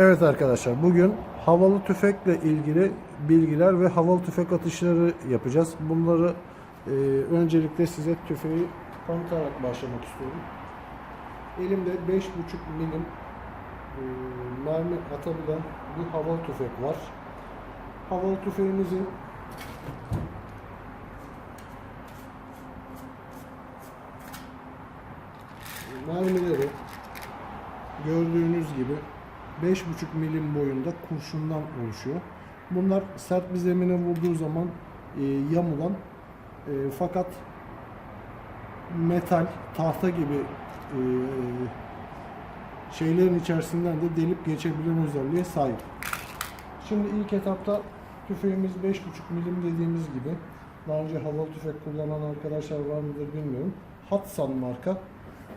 Evet arkadaşlar bugün havalı tüfekle ilgili bilgiler ve havalı tüfek atışları yapacağız. Bunları e, öncelikle size tüfeği tanıtarak başlamak istiyorum. Elimde 5.5 milim e, mermi atabilen bir havalı tüfek var. Havalı tüfeğimizin mermileri gördüğünüz gibi 5,5 milim boyunda kurşundan oluşuyor. Bunlar sert bir zemine vurduğu zaman e, yamulan e, fakat metal, tahta gibi e, şeylerin içerisinden de delip geçebilen özelliğe sahip. Şimdi ilk etapta tüfeğimiz 5,5 milim dediğimiz gibi daha önce havalı tüfek kullanan arkadaşlar var mıdır bilmiyorum. Hatsan marka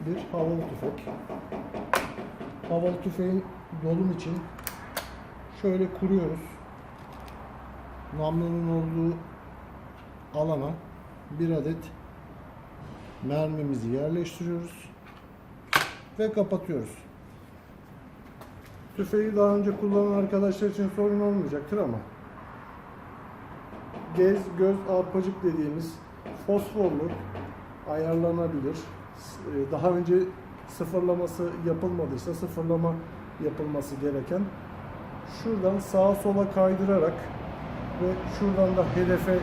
bir havalı tüfek. Havalı tüfeğin dolum için şöyle kuruyoruz. Namlunun olduğu alana bir adet mermimizi yerleştiriyoruz ve kapatıyoruz. Tüfeği daha önce kullanan arkadaşlar için sorun olmayacaktır ama gez, göz, arpacık dediğimiz fosforlu ayarlanabilir. Ee, Daha önce sıfırlaması yapılmadıysa sıfırlama yapılması gereken şuradan sağa sola kaydırarak ve şuradan da hedefe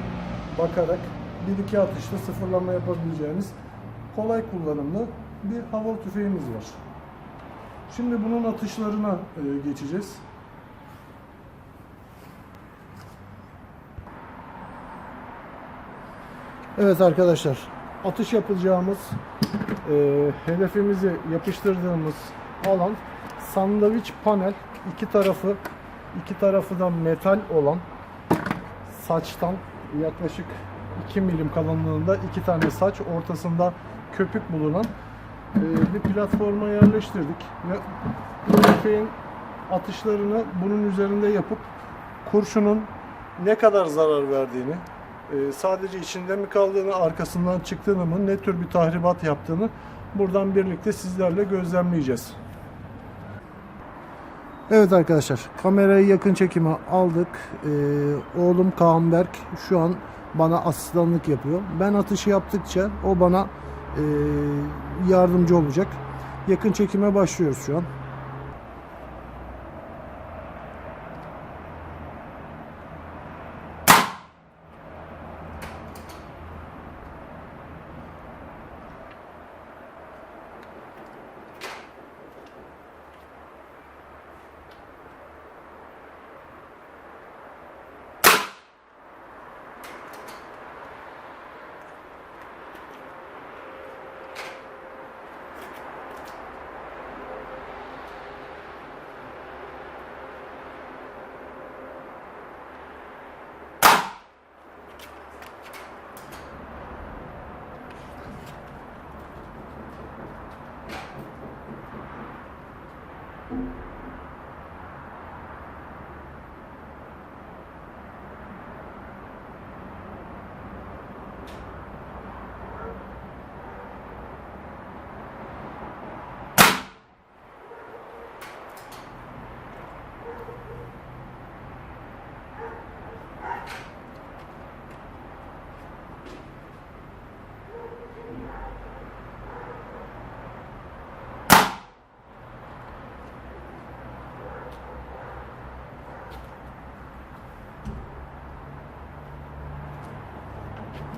bakarak bir iki atışta sıfırlama yapabileceğiniz kolay kullanımlı bir havalı tüfeğimiz var. Şimdi bunun atışlarına e, geçeceğiz. Evet arkadaşlar, atış yapacağımız e, hedefimizi yapıştırdığımız alan sandviç panel. İki tarafı iki tarafı da metal olan saçtan yaklaşık 2 milim kalınlığında iki tane saç ortasında köpük bulunan e, bir platforma yerleştirdik ve bu tüfeğin atışlarını bunun üzerinde yapıp kurşunun ne kadar zarar verdiğini e, sadece içinde mi kaldığını arkasından çıktığını mı ne tür bir tahribat yaptığını buradan birlikte sizlerle gözlemleyeceğiz. Evet arkadaşlar kamerayı yakın çekime aldık. Ee, oğlum Kaan Berk şu an bana asistanlık yapıyor. Ben atışı yaptıkça o bana e, yardımcı olacak. Yakın çekime başlıyoruz şu an.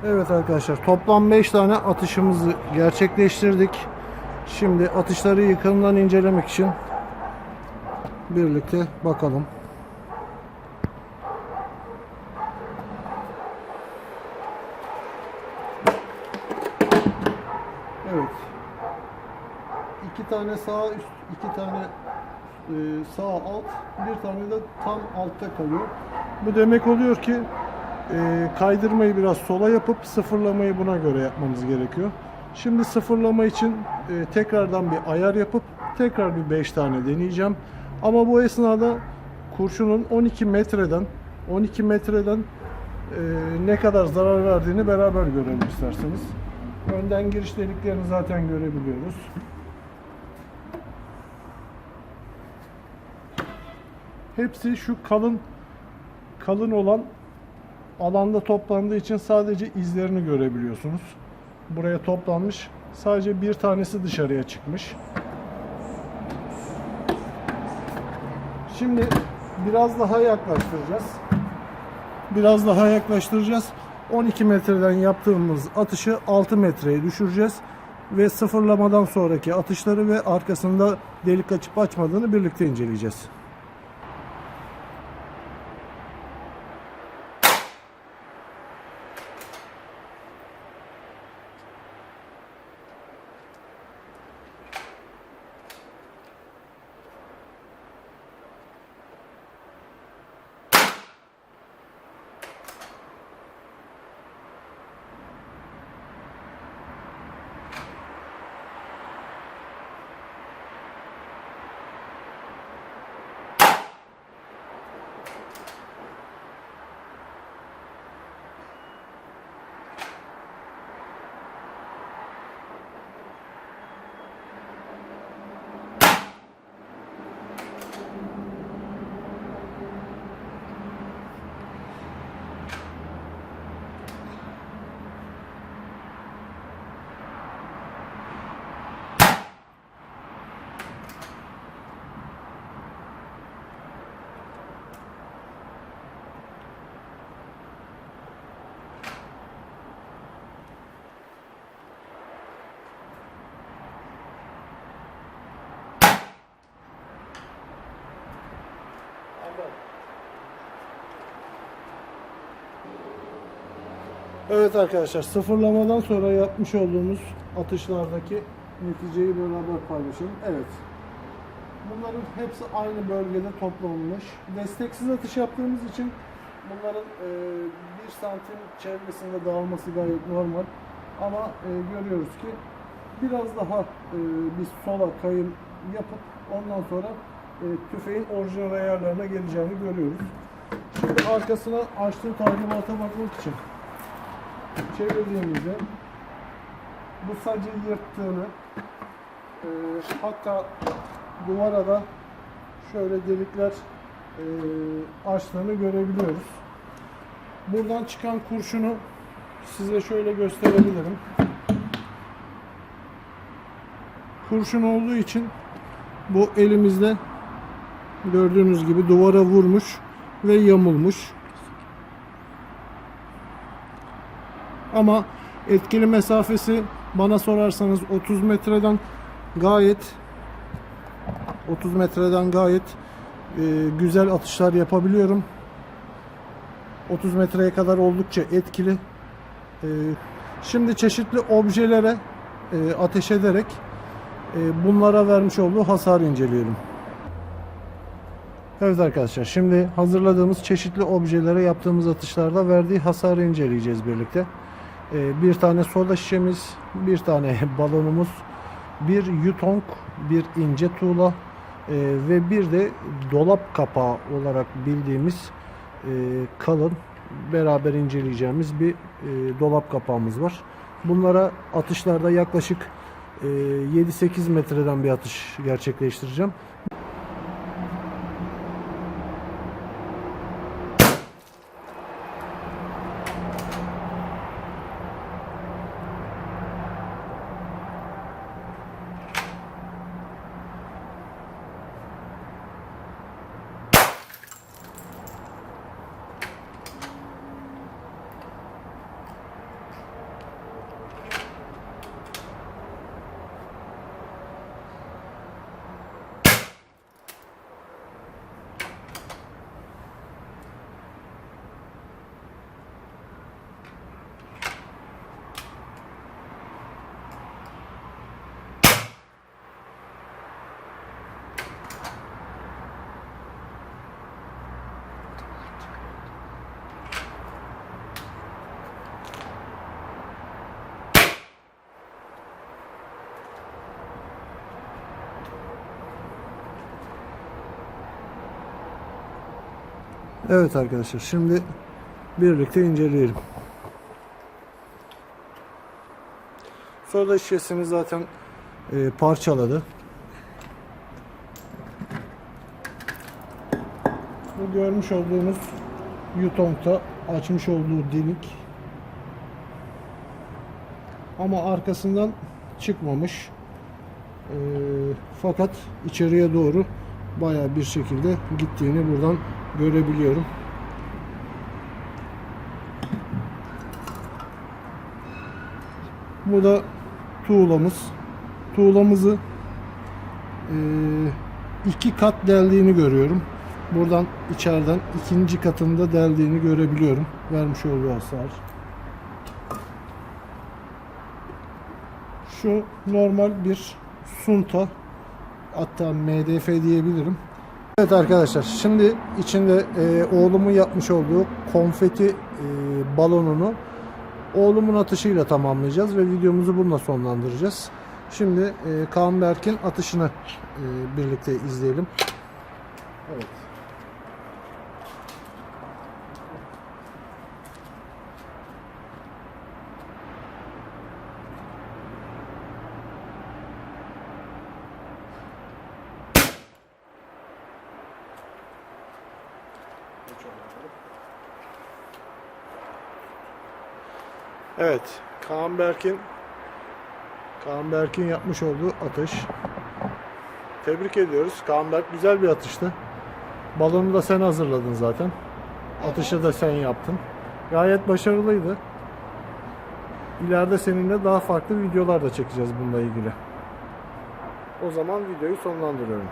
Evet arkadaşlar toplam 5 tane atışımızı gerçekleştirdik. Şimdi atışları yakından incelemek için birlikte bakalım. Evet. İki tane sağ üst, iki tane e, sağ alt, bir tane de tam altta kalıyor. Bu demek oluyor ki e, kaydırmayı biraz sola yapıp sıfırlamayı buna göre yapmamız gerekiyor. Şimdi sıfırlama için e, tekrardan bir ayar yapıp tekrar bir 5 tane deneyeceğim. Ama bu esnada kurşunun 12 metreden 12 metreden e, ne kadar zarar verdiğini beraber görelim isterseniz. Önden giriş deliklerini zaten görebiliyoruz. hepsi şu kalın kalın olan alanda toplandığı için sadece izlerini görebiliyorsunuz. Buraya toplanmış. Sadece bir tanesi dışarıya çıkmış. Şimdi biraz daha yaklaştıracağız. Biraz daha yaklaştıracağız. 12 metreden yaptığımız atışı 6 metreye düşüreceğiz ve sıfırlamadan sonraki atışları ve arkasında delik açıp açmadığını birlikte inceleyeceğiz. Evet arkadaşlar sıfırlamadan sonra yapmış olduğumuz atışlardaki neticeyi beraber paylaşalım. Evet. Bunların hepsi aynı bölgede toplanmış. Desteksiz atış yaptığımız için bunların e, bir santim çevresinde dağılması gayet normal. Ama e, görüyoruz ki biraz daha e, bir sola kayım yapıp ondan sonra e, tüfeğin orijinal ayarlarına geleceğini görüyoruz. Şimdi arkasına açtığı talimata bakmak için çevirdiğimizde bu sacı yırttığını e, hatta duvara da şöyle delikler e, açtığını görebiliyoruz. Buradan çıkan kurşunu size şöyle gösterebilirim. Kurşun olduğu için bu elimizde gördüğünüz gibi duvara vurmuş ve yamulmuş. Ama etkili mesafesi bana sorarsanız 30 metreden gayet 30 metreden gayet e, güzel atışlar yapabiliyorum. 30 metreye kadar oldukça etkili. E, şimdi çeşitli objelere e, ateş ederek e, bunlara vermiş olduğu hasarı inceleyelim. Evet arkadaşlar şimdi hazırladığımız çeşitli objelere yaptığımız atışlarda verdiği hasarı inceleyeceğiz birlikte. Ee, bir tane soda şişemiz, bir tane balonumuz, bir yutong, bir ince tuğla e, ve bir de dolap kapağı olarak bildiğimiz e, kalın beraber inceleyeceğimiz bir e, dolap kapağımız var. Bunlara atışlarda yaklaşık e, 7-8 metreden bir atış gerçekleştireceğim. Evet arkadaşlar şimdi birlikte inceleyelim. Soda şişesini zaten e, parçaladı. Bu görmüş olduğunuz Yutong'da açmış olduğu delik. Ama arkasından çıkmamış. Ee, fakat içeriye doğru baya bir şekilde gittiğini buradan görebiliyorum. Bu da tuğlamız. Tuğlamızı eee, iki kat deldiğini görüyorum. Buradan içeriden ikinci katında deldiğini görebiliyorum. Vermiş olduğu hasar. Şu normal bir sunta hatta MDF diyebilirim. Evet arkadaşlar şimdi içinde e, oğlumun yapmış olduğu konfeti e, balonunu oğlumun atışıyla tamamlayacağız ve videomuzu bununla sonlandıracağız. Şimdi e, Kaan Berk'in atışını e, birlikte izleyelim. Evet. Evet, Kaan Berk'in Kaan Berk'in yapmış olduğu atış. Tebrik ediyoruz. Kaan Berk güzel bir atıştı. Balonu da sen hazırladın zaten. Atışı da sen yaptın. Gayet başarılıydı. İleride seninle daha farklı videolar da çekeceğiz bununla ilgili. O zaman videoyu sonlandırıyorum.